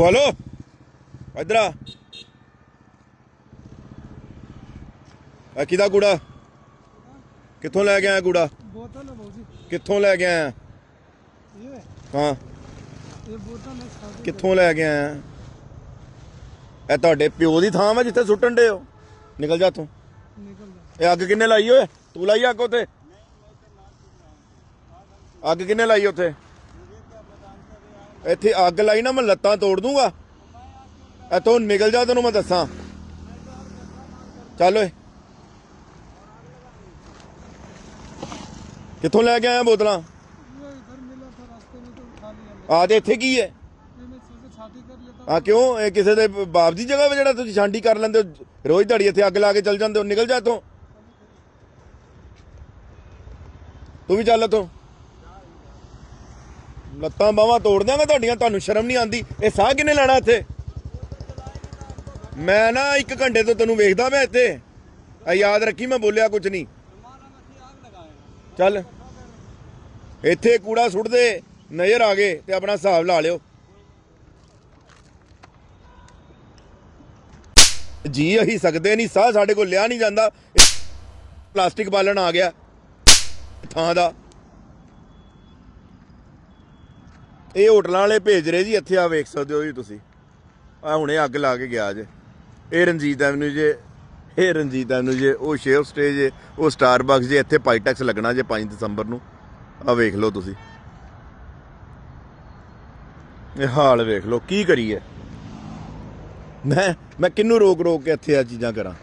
ਬੋਲੋ। ਇਧਰ ਆ। ਆ ਕਿਹਦਾ ਕੂੜਾ? ਕਿੱਥੋਂ ਲੈ ਗਿਆ ਆਇਆ ਕੂੜਾ? ਬੋਤਲ ਹੈ ਬਾਊ ਕਿੱਥੋਂ ਲੈ ਗਿਆ ਆਇਆ? ਇਹ? ਹਾਂ। ਇਹ ਬੋਤਲ ਹੈ ਸਾਡੇ ਕਿੱਥੋਂ ਲੈ ਗਿਆ ਆਇਆ? ਇਹ ਤੁਹਾਡੇ ਪਿਓ ਦੀ ਥਾਂ ਵਾ ਜਿੱਥੇ ਸੁੱਟਣ ਦੇ ਹੋ? ਨਿਕਲ ਜਾ ਤੂੰ। ਨਿਕਲ ਜਾ। ਇਹ ਅੱਗ ਕਿੰਨੇ ਲਾਈ ਓਏ? ਤੂੰ ਲਾਈ ਅੱਗ ਉੱਥੇ? ਅੱਗ ਕਿੰਨੇ ਲਾਈ ਉੱਥੇ? ਇੱਥੇ ਅੱਗ ਲਾਈ ਨਾ ਮੈਂ ਲੱਤਾਂ ਤੋੜ ਦੂੰਗਾ। ਇੱਥੋਂ ਨਿਕਲ ਜਾ ਤੈਨੂੰ ਮੈਂ ਦੱਸਾਂ। ਚੱਲ ਓਏ। ਕਿੱਥੋਂ ਲੈ ਕੇ ਆਇਆ ਬੋਤਲਾਂ? ਆ ਦੇ ਇੱਥੇ ਕੀ ਹੈ ਆ ਕਿਉਂ? ਇਹ ਕਿਸੇ ਦੇ ਬਾਪ ਦੀ ਜਗ੍ਹਾ ਜਿਹੜਾ ਤੁਸੀਂ ਛਾਂਡੀ ਕਰ ਲੈਂਦੇ ਹੋ? ਰੋਜ਼ ਧੜੀ ਇੱਥੇ ਅੱਗ ਲਾ ਕੇ ਚੱਲ ਜਾਂਦੇ ਹੋ, ਨਿਕਲ ਜਾ ਇੱਥੋਂ। ਤੂੰ ਵੀ ਚੱਲ ਇੱਥੋਂ। ਲੱਤਾਂ ਬਾਹਾਂ ਤੋੜ ਦਿਆਂਗਾ, ਤੁਹਾਡੀਆਂ ਤੁਹਾਨੂੰ ਸ਼ਰਮ ਨਹੀਂ ਆਂਦੀ ਇਹ ਸਾਹ ਕਿਨੇ ਲੈਣਾ ਇੱਥੇ? ਮੈਂ ਨਾ ਇੱਕ ਘੰਟੇ ਤੋਂ ਤੈਨੂੰ ਵੇਖਦਾ ਮੈਂ ਇੱਥੇ। ਆ ਯਾਦ ਰੱਖੀ, ਮੈਂ ਬੋਲਿਆ ਕੁਝ ਨਹੀਂ। ਚੱਲ। ਇੱਥੇ ਕੂੜਾ ਸੁੱਟਦੇ ਨਜ਼ਰ ਆ ਗਏ ਤੇ ਆਪਣਾ ਹਿਸਾਬ ਲਾ ਲਿਓ। ਜੀ ਅਸੀਂ ਸਕਦੇ ਨਹੀਂ, ਸਾਹ ਸਾਡੇ ਕੋਲ ਲਿਆ ਨਹੀਂ ਜਾਂਦਾ। ਪਲਾਸਟਿਕ ਬਾਲਣ ਆ ਗਿਆ। ਥਾਂ ਦਾ। ਇਹ ਹੋਟਲਾਂ ਵਾਲੇ ਭੇਜ ਰਹੇ ਜੀ, ਇੱਥੇ ਆ ਵੇਖ ਸਕਦੇ ਹੋ ਜੀ ਤੁਸੀਂ। ਆ ਹੁਣੇ ਅੱਗ ਲਾ ਕੇ ਗਿਆ ਜੇ। ਇਹ ਰਣਜੀਤ ਐਵਨਿਊ ਜੇ, ਇਹ ਰਣਜੀਤ ਐਵਨਿਊ ਜੇ, ਉਹ ਸ਼ੇਵ ਸਟੇਜ ਜੇ, ਉਹ ਸਟਾਰਬਕਸ ਜੇ, ਇੱਥੇ ਪਾਈਟੈਕਸ ਲੱਗਣਾ ਜੇ 5 ਦਸੰਬਰ ਨੂੰ। ਆ ਵੇਖ ਲਓ ਤੁਸੀਂ। ਇਹ ਹਾਲ ਵੇਖ ਲਓ, ਕੀ ਕਰੀਏ? ਮੈਂ ਮੈਂ ਕਿੰਨੂੰ ਰੋਕ ਰੋਕ ਕੇ ਇੱਥੇ ਆ ਚੀਜ਼ਾਂ ਕਰਾਂ?